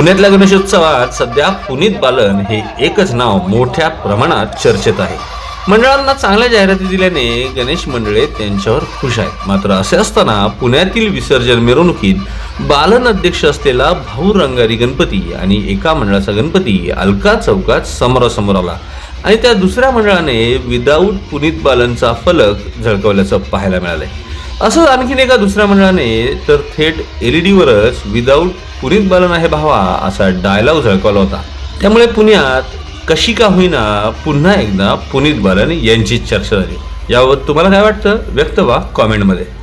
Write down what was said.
पुण्यातल्या गणेशोत्सवात सध्या पुनीत बालन हे एकच नाव मोठ्या प्रमाणात चर्चेत आहे. मंडळांना चांगल्या जाहिराती दिल्याने गणेश मंडळे त्यांच्यावर खुश आहेत. मात्र असे असताना पुण्यातील विसर्जन मिरवणुकीत बालन अध्यक्ष असलेला भाऊ रंगारी गणपती आणि एका मंडळाचा गणपती अलका चौकात समोरासमोर आला. आणि त्या दुसऱ्या मंडळाने विदाऊट पुनीत बालनचा फलक झळकवल्याचं पाहायला मिळालंय. असंच आणखीन एका दुसऱ्या मंडळाने तर थेट एल वरच विदाऊट पुनीत बालन आहे भावा असा डायलॉग झळकवला होता. त्यामुळे पुण्यात कशी का होईना पुन्हा एकदा पुनीत बालन यांचीच चर्चा झाली. यावर तुम्हाला काय वाटतं? व्यक्त व्हा कॉमेंटमध्ये.